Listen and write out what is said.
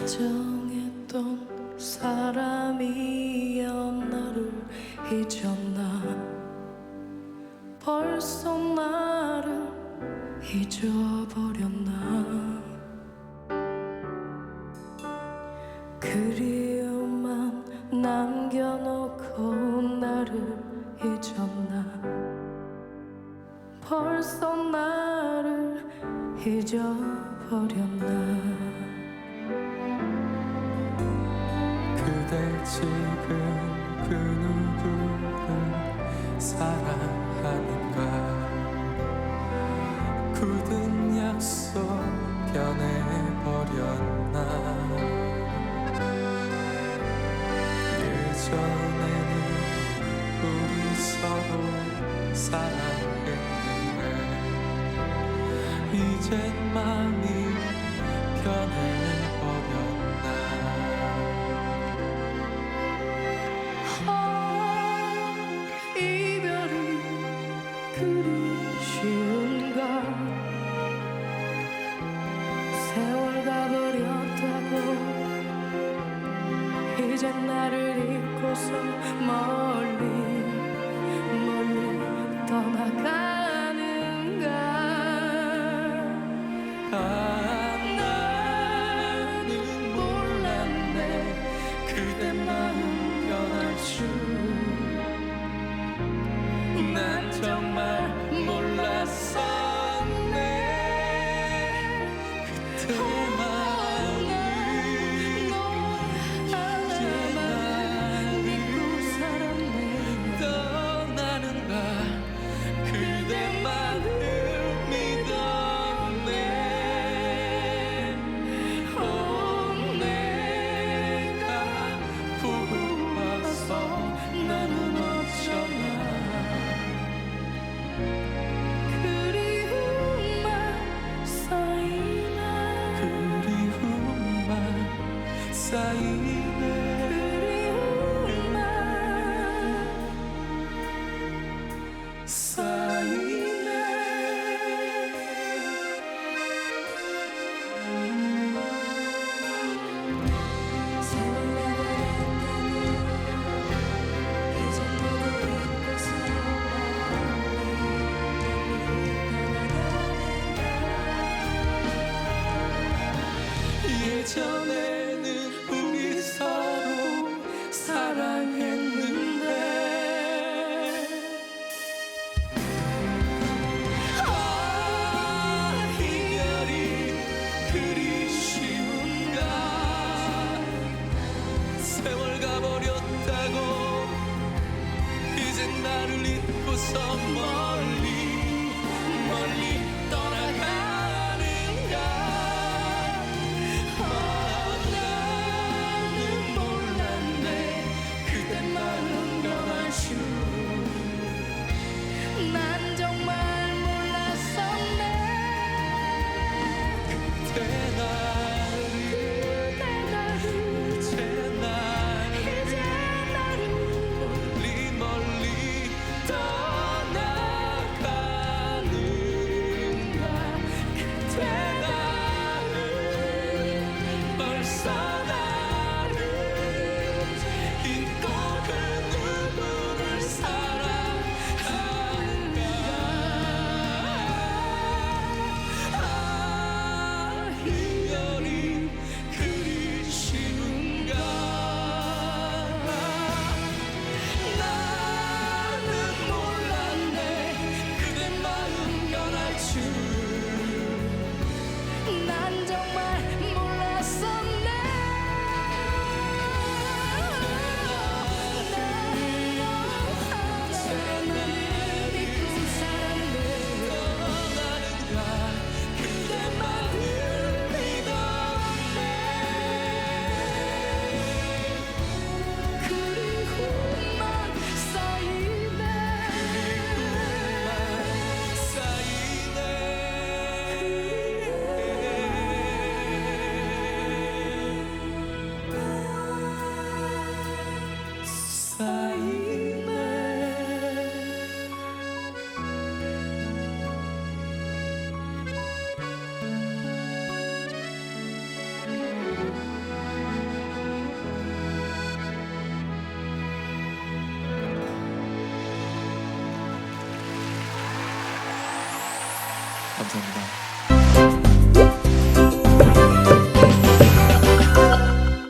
다정했던 사람이여 나를 잊었나 벌써 나를 잊어버렸나? 그리움만 남겨놓고 나를 잊었나? 벌써 나를 잊어버렸나? 그대 지금 그 누구를 사랑하는 사랑했는데 이젠 마음이 변해버렸나. 아, 이별이 그리 쉬운가 세월 가버렸다고 이제 나를 잊고서 예전에는 우리 서로 사랑했 감사합니다.